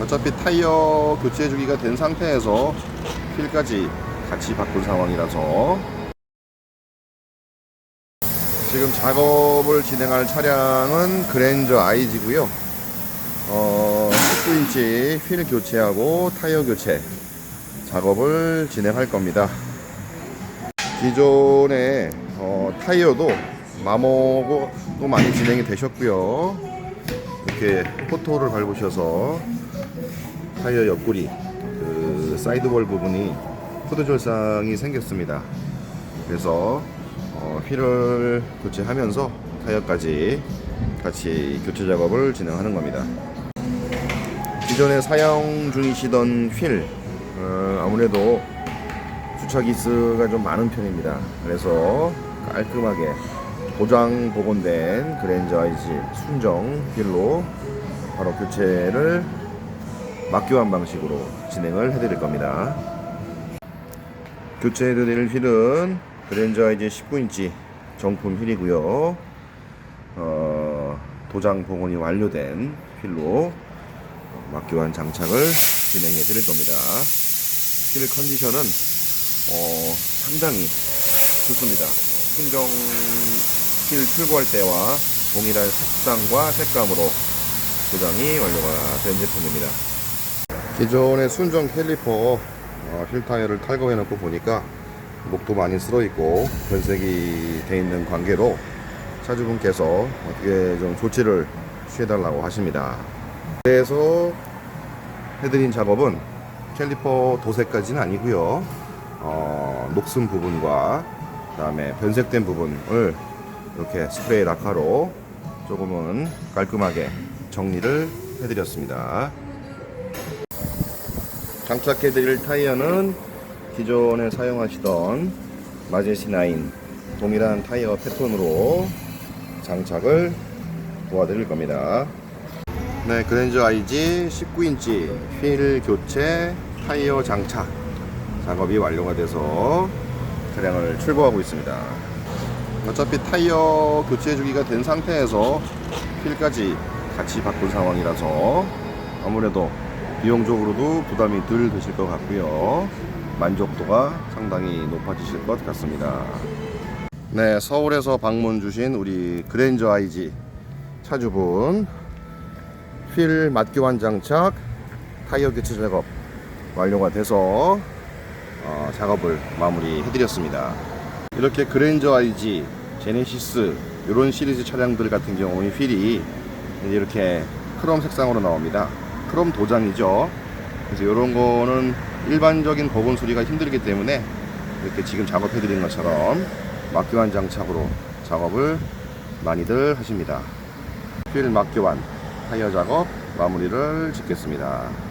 어차피 타이어 교체 주기가 된 상태에서 휠까지 같이 바꾼 상황이라서 지금 작업을 진행할 차량은 그랜저 IG고요. 어, 19인치 휠 교체하고 타이어 교체 작업을 진행할 겁니다. 기존의 어, 타이어도 마모도 많이 진행이 되셨고요. 이렇게 포토를 밟으셔서 타이어 옆구리 그 사이드월 부분이 코드 절상이 생겼습니다. 그래서 어, 휠을 교체하면서 타이어까지 같이 교체 작업을 진행하는 겁니다. 기존에 사용 중이시던 휠 어, 아무래도 주차 기스가 좀 많은 편입니다. 그래서 깔끔하게 고장 복원된 그랜저 IG 순정 휠로 바로 교체를 막교환 방식으로 진행을 해드릴 겁니다. 교체해드릴 휠은 그랜저 IG 19인치 정품 휠이고요. 어, 도장 복원이 완료된 휠로 막교환 장착을 진행해 드릴 겁니다. 휠 컨디션은 어, 상당히 좋습니다. 순정 휠 출고할 때와 동일한 색상과 색감으로 도장이 완료가 된 제품입니다. 기존의 순정 캘리퍼 어, 휠 타이어를 탈거해 놓고 보니까 목도 많이 쓸어 있고 변색이 돼 있는 관계로 차주분께서 어떻게 좀 조치를 취해 달라고 하십니다. 그래서 해드린 작업은 캘리퍼 도색까지는 아니고요. 어, 녹슨 부분과 그 다음에 변색된 부분을 이렇게 스프레이 락카로 조금은 깔끔하게 정리를 해드렸습니다. 장착해드릴 타이어는 기존에 사용하시던 마제시9 동일한 타이어 패턴으로 장착을 도와드릴 겁니다. 네, 그랜저 IG 19인치 휠 교체 타이어 장착 작업이 완료가 돼서 차량을 출고하고 있습니다. 어차피 타이어 교체 주기가 된 상태에서 휠까지 같이 바꾼 상황이라서 아무래도 비용적으로도 부담이 덜 되실 것 같고요. 만족도가 상당히 높아지실 것 같습니다. 네, 서울에서 방문 주신 우리 그랜저 IG 차주분 휠 맞교환 장착 타이어 교체 작업 완료가 돼서 어, 작업을 마무리 해드렸습니다. 이렇게 그랜저 IG, 제네시스 이런 시리즈 차량들 같은 경우에 휠이 이렇게 크롬 색상으로 나옵니다. 크롬 도장이죠. 그래서 이런 거는 일반적인 복원 수리가 힘들기 때문에 이렇게 지금 작업해 드린 것처럼 막교환 장착으로 작업을 많이들 하십니다. 휠 막교환 타이어 작업 마무리를 짓겠습니다.